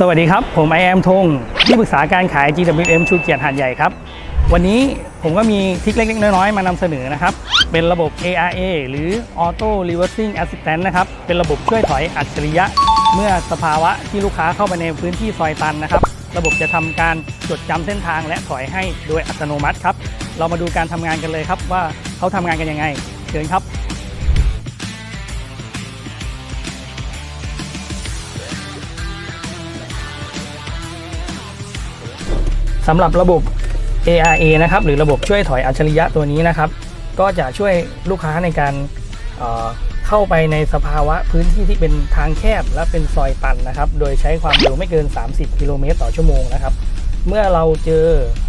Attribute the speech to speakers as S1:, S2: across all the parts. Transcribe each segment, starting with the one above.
S1: สวัสดีครับ ผมไอแอมทงที่ปรึกษาการขาย GWM ชูเกียรติหาดใหญ่ครับ วันนี้ผมก็มีทิคเล็กๆ น้อยๆ มานำเสนอนะครับ เป็นระบบ ARA หรือ Auto Reversing Assistant นะครับ เป็นระบบช่วยถอยอัจฉริยะ เมื่อสภาวะที่ลูกค้าเข้าไปในพื้นที่ซอยตันนะครับ ระบบจะทำการจดจำเส้นทางและถอยให้โดยอัตโนมัติครับ เรามาดูการทำงานกันเลยครับว่าเขาทำงานกันยังไง เชิญครับ สำหรับระบบ ARA นะครับหรือระบบช่วยถอยอัจฉริยะตัวนี้นะครับ ก็จะช่วยลูกค้าในการเเข้าไปในสภาวะพื้นที่ที่เป็นทางแคบและเป็นซอยตันนะครับ โดยใช้ความเร็วไม่เกิน 30 กิโลเมตรต่อชั่วโมงนะครับ เมื่อเราเจอ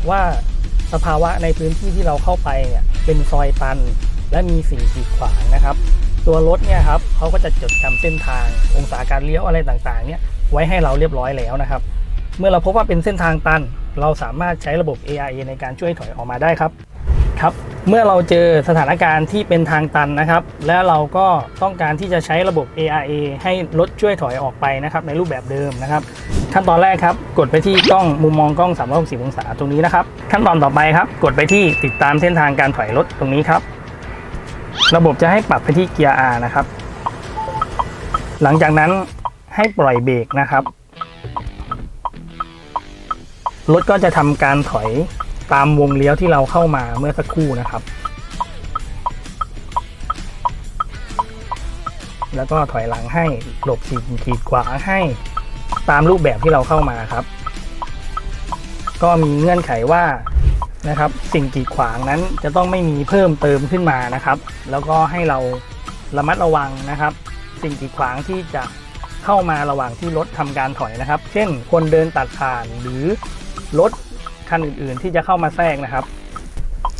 S1: ว่าสภาวะในพื้นที่ที่เราเข้าไปเนี่ยเป็นซอยตัน และมีสิ่งกีดขวางนะครับ ตัวรถเนี่ยครับเขาก็จะจดจำเส้นทาง องศาการเลี้ยวอะไรต่างๆเนี่ยไว้ให้เราเรียบร้อยแล้วนะครับ เมื่อเราพบว่าเป็นเส้นทางตัน เราสามารถใช้ระบบ ARA ในการช่วยถอยออกมาได้ครับครับ เมื่อเราเจอสถานการณ์ที่เป็นทางตันนะครับ แล้วเราก็ต้องการที่จะใช้ระบบ ARA ให้รถช่วยถอยออกไปนะครับ ในรูปแบบเดิมนะครับ ขั้นตอนแรกครับ กดไปที่กล้องมุมมองกล้อง 360 องศาตรงนี้นะครับ ขั้นตอนต่อไปครับ กดไปที่ติดตามเส้นทางการถอยรถตรงนี้ครับ ระบบจะให้ปรับไปที่เกียร์ R นะครับ หลังจากนั้นให้ปล่อยเบรกนะครับ รถก็จะทำการถอยตามวงเลี้ยวที่เราเข้ามาเมื่อสักครู่นะครับ แล้วก็ถอยหลังให้หลบสิ่งขีดขวางให้ตามรูปแบบที่เราเข้ามาครับ ก็มีเงื่อนไขว่านะครับ สิ่งกีดขวางนั้นจะต้องไม่มีเพิ่มเติมขึ้นมานะครับ แล้วก็ให้เราระมัดระวังนะครับ สิ่งกีดขวางที่จะเข้ามาระหว่างที่รถทำการถอยนะครับ เช่น คนเดินตัดผ่านหรือ รถคันอื่นๆที่จะเข้ามาแทรกนะครับ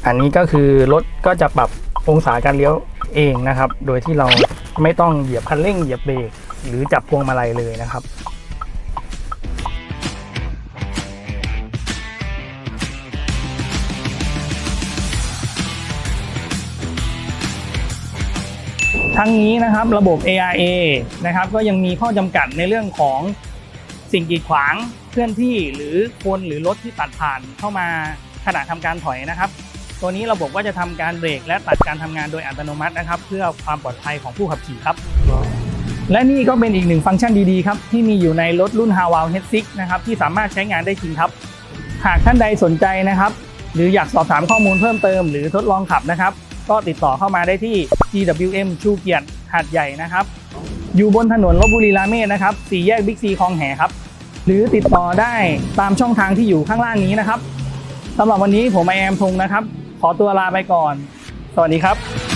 S1: อันนี้ก็คือรถก็จะปรับองศาการเลี้ยวเองนะครับ โดยที่เราไม่ต้องเหยียบคันเร่งเหยียบเบรกหรือจับพวงมาลัยเลยนะครับทั้งนี้นะครับระบบ ARA นะครับก็ยังมีข้อจำกัดในเรื่องของ สิ่งกีดขวางเคลื่อนที่หรือคนหรือรถที่ตัดผ่านเข้ามาขณะทำการถอยนะครับ ตัวนี้ระบบก็จะทำการเบรกและตัดการทำงานโดยอัตโนมัตินะครับ เพื่อความปลอดภัยของผู้ขับขี่ครับ และนี่ก็เป็นอีกหนึ่งฟังก์ชันดีๆครับที่มีอยู่ในรถรุ่น h a w a l H6 นะครับที่สามารถใช้งานได้จริงครับ หากท่านใดสนใจนะครับ หรืออยากสอบถามข้อมูลเพิ่มเติมหรือทดลองขับนะครับ ก็ติดต่อเข้ามาได้ที่ GWM ชูเกียรติหาดใหญ่นะครับ อยู่บนถนนลบบุรีราเมศนะครับสี่แยกบิ๊กซีคลองแหครับ หรือติดต่อได้ตามช่องทางที่อยู่ข้างล่างนี้นะครับสำหรับวันนี้ผมไอแอมพงนะครับ ขอตัวลาไปก่อน สวัสดีครับ